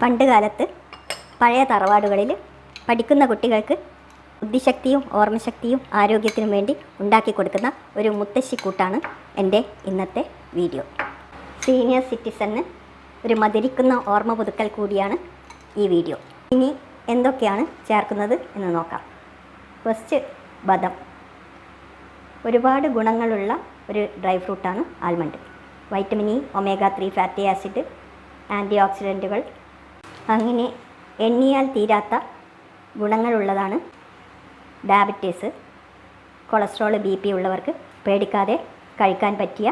പണ്ട് കാലത്ത് പഴയ തറവാടുകളിൽ പഠിക്കുന്ന കുട്ടികൾക്ക് ബുദ്ധിശക്തിയും ഓർമ്മശക്തിയും ആരോഗ്യത്തിനും വേണ്ടി ഉണ്ടാക്കി കൊടുക്കുന്ന ഒരു മുത്തശ്ശിക്കൂട്ടാണ് എന്റെ ഇന്നത്തെ വീഡിയോ. സീനിയർ സിറ്റിസന് ഒരു മധുരിക്കുന്ന ഓർമ്മ പുതുക്കൽ കൂടിയാണ് ഈ വീഡിയോ. ഇനി എന്തൊക്കെയാണ് ചേർക്കുന്നത് എന്ന് നോക്കാം. ഫസ്റ്റ് ബദം. ഒരുപാട് ഗുണങ്ങളുള്ള ഒരു ഡ്രൈ ഫ്രൂട്ടാണ് almond. Vitamin E omega three fatty acid anti ഓക്സിഡന്റുകൾ അങ്ങനെ എണ്ണിയാൽ തീരാത്ത ഗുണങ്ങളുള്ളതാണ് ഡയബറ്റീസ് കൊളസ്ട്രോൾ ബി പി ഉള്ളവർക്ക് പേടിക്കാതെ കഴിക്കാൻ പറ്റിയ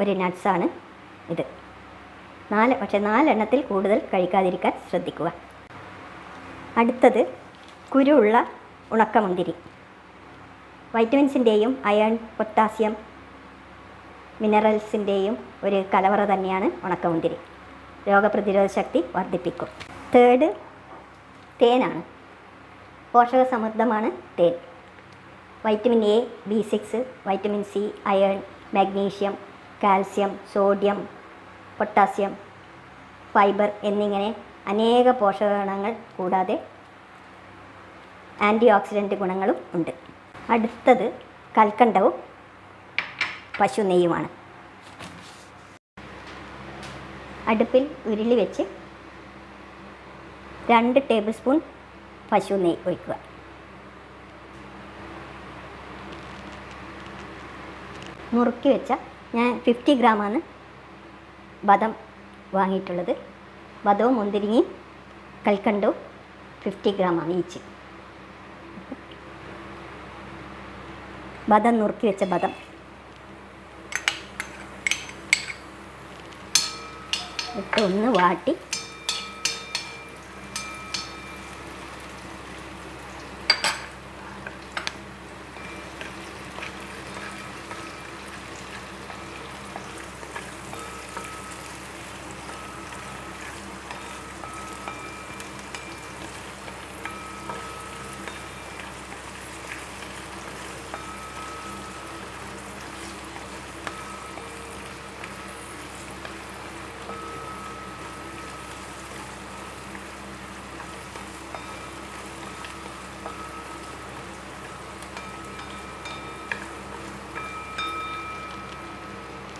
ഒരു നട്ട്സാണ് ഇത്. നാല് പക്ഷേ നാലെണ്ണത്തിൽ കൂടുതൽ കഴിക്കാതിരിക്കാൻ ശ്രദ്ധിക്കുക. അടുത്തത് കുരുള്ള ഉണക്കമുന്തിരി. വൈറ്റമിൻസിന്റെയും അയൺ പൊട്ടാസ്യം മിനറൽസിന്റെയും ഒരു കലവറ തന്നെയാണ് ഉണക്കമുന്തിരി. രോഗപ്രതിരോധ ശക്തി വർദ്ധിപ്പിക്കും. തേർഡ് തേനാണ്. പോഷക സമൃദ്ധമാണ് തേൻ. Vitamin A B six vitamin C iron magnesium calcium sodium potassium fibre എന്നിങ്ങനെ അനേക പോഷക ഗുണങ്ങൾ കൂടാതെ ആന്റി ഓക്സിഡന്റ് ഗുണങ്ങളും ഉണ്ട്. അടുത്തത് കൽക്കണ്ടവും പശു നെയ്യുമാണ് അടുപ്പിൽ ഉരുളി വെച്ച് രണ്ട് ടേബിൾ സ്പൂൺ പശു നെയ്യ് ഒഴിക്കുക. മുറുക്കി വെച്ച ഞാൻ ഫിഫ്റ്റി ഗ്രാമാണ് ബദം വാങ്ങിയിട്ടുള്ളത്. ബദവും മുന്തിരിങ്ങയും കൽക്കണ്ടവും ഫിഫ്റ്റി ഗ്രാമാണ് ഈച്ച്. ബദം നുറുക്കി വെച്ച ബദം ഇട്ട് ഒന്ന് വാട്ടി.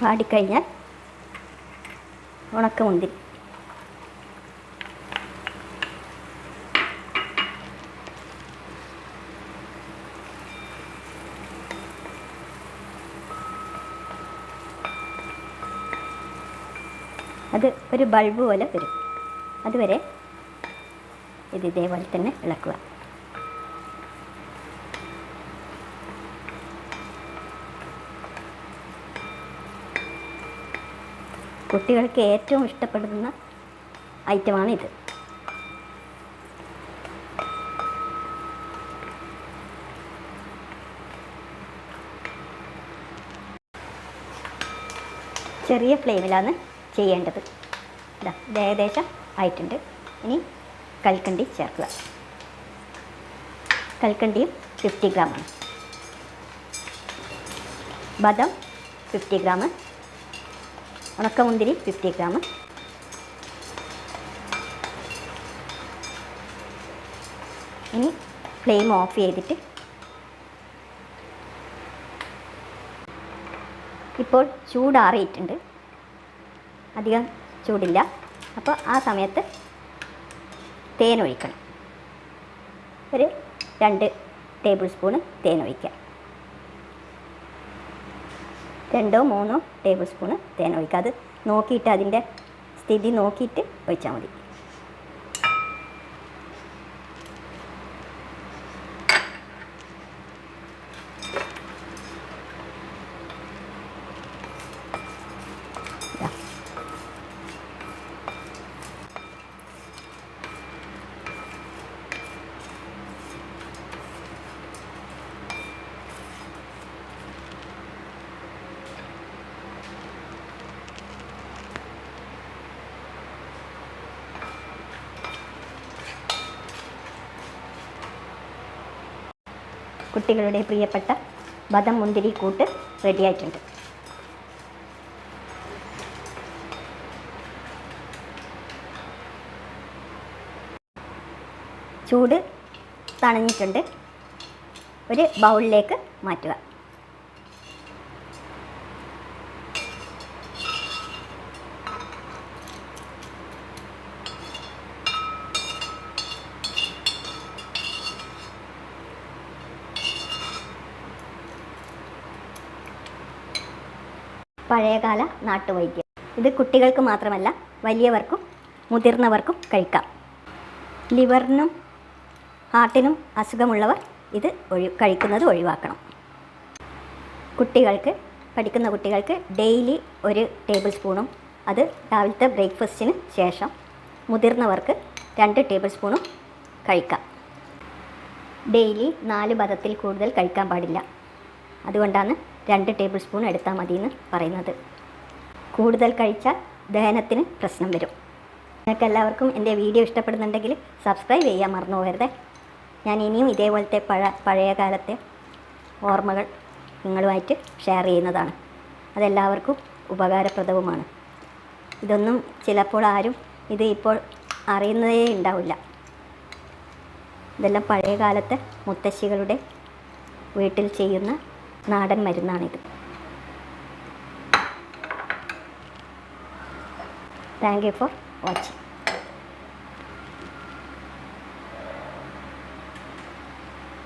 വാടിക്കഴിഞ്ഞാൽ ഉണക്കമുന്തിരി. അത് ഒരു ബൾബ് പോലെ വരും. അതുവരെ ഇത് ഇതേപോലെ തന്നെ ഇളക്കുക. കുട്ടികൾക്ക് ഏറ്റവും ഇഷ്ടപ്പെടുന്ന ഐറ്റമാണ് ഇത് ചെറിയ ഫ്ലെയിമിലാണ് ചെയ്യേണ്ടത്. ഇതാ ഇത് ഏകദേശം ആയിട്ടുണ്ട്. ഇനി കൽക്കണ്ടി ചേർക്കുക. കൽക്കണ്ടിയും ഫിഫ്റ്റി ഗ്രാമാണ്. ബദം ഫിഫ്റ്റി ഗ്രാം. ഉണക്കമുന്തിരി ഫിഫ്റ്റി ഗ്രാം ഇനി ഫ്ലെയിം ഓഫ് ചെയ്തിട്ട് ഇപ്പോൾ ചൂടാറിയിട്ടുണ്ട്. അധികം ചൂടില്ല. അപ്പോൾ ആ സമയത്ത് തേൻ ഒഴിക്കണം. ഒരു രണ്ട് ടേബിൾ സ്പൂണ് തേൻ ഒഴിക്കാം. രണ്ടോ മൂന്നോ ടേബിൾ സ്പൂണ് തേൻ ഒഴിക്കുക അത് നോക്കിയിട്ട് അതിന്റെ സ്ഥിതി നോക്കിയിട്ട് ഒഴിച്ചാൽ മതി. കുട്ടികളുടെ പ്രിയപ്പെട്ട ബദം മുന്തിരി കൂട്ട് റെഡിയായിട്ടുണ്ട്. ചൂട് തണഞ്ഞിട്ടുണ്ട്. ഒരു ബൗളിലേക്ക് മാറ്റുക. പഴയകാല നാട്ടുവൈദ്യം. ഇത് കുട്ടികൾക്ക് മാത്രമല്ല വലിയവർക്കും മുതിർന്നവർക്കും കഴിക്കാം. ലിവറിനും ഹാർട്ടിനും അസുഖമുള്ളവർ ഇത് ഒഴി കഴിക്കുന്നത് ഒഴിവാക്കണം. കുട്ടികൾക്ക് പഠിക്കുന്ന കുട്ടികൾക്ക് ഡെയിലി ഒരു ടേബിൾ സ്പൂണും അത് രാവിലത്തെ ബ്രേക്ക്ഫാസ്റ്റിന് ശേഷം മുതിർന്നവർക്ക് രണ്ട് ടേബിൾ സ്പൂണും കഴിക്കാം. ഡെയിലി നാല് പദത്തിൽ കൂടുതൽ കഴിക്കാൻ പാടില്ല. അതുകൊണ്ടാണ് രണ്ട് ടേബിൾ സ്പൂൺ എടുത്താൽ മതി എന്ന് പറയുന്നത്. കൂടുതൽ കഴിച്ചാൽ ദഹനത്തിന് പ്രശ്നം വരും. നിങ്ങൾക്ക് എല്ലാവർക്കും എന്റെ വീഡിയോ ഇഷ്ടപ്പെടുന്നുണ്ടെങ്കിൽ സബ്സ്ക്രൈബ് ചെയ്യാൻ മറന്നു പോകരുതേ. ഞാൻ ഇനിയും ഇതേപോലത്തെ പഴ പഴയ കാലത്തെ ഓർമ്മകൾ നിങ്ങളുമായിട്ട് ഷെയർ ചെയ്യുന്നതാണ്. അതെല്ലാവർക്കും ഉപകാരപ്രദവുമാണ്. ഇതൊന്നും ചിലപ്പോൾ ആരും ഇത് ഇപ്പോൾ അറിയുന്നതേ ഉണ്ടാവില്ല. ഇതെല്ലാം പഴയ കാലത്തെ മുത്തശ്ശികളുടെ വീട്ടിൽ ചെയ്യുന്ന നാടൻ മരുന്നാണിത്. Thank you for watching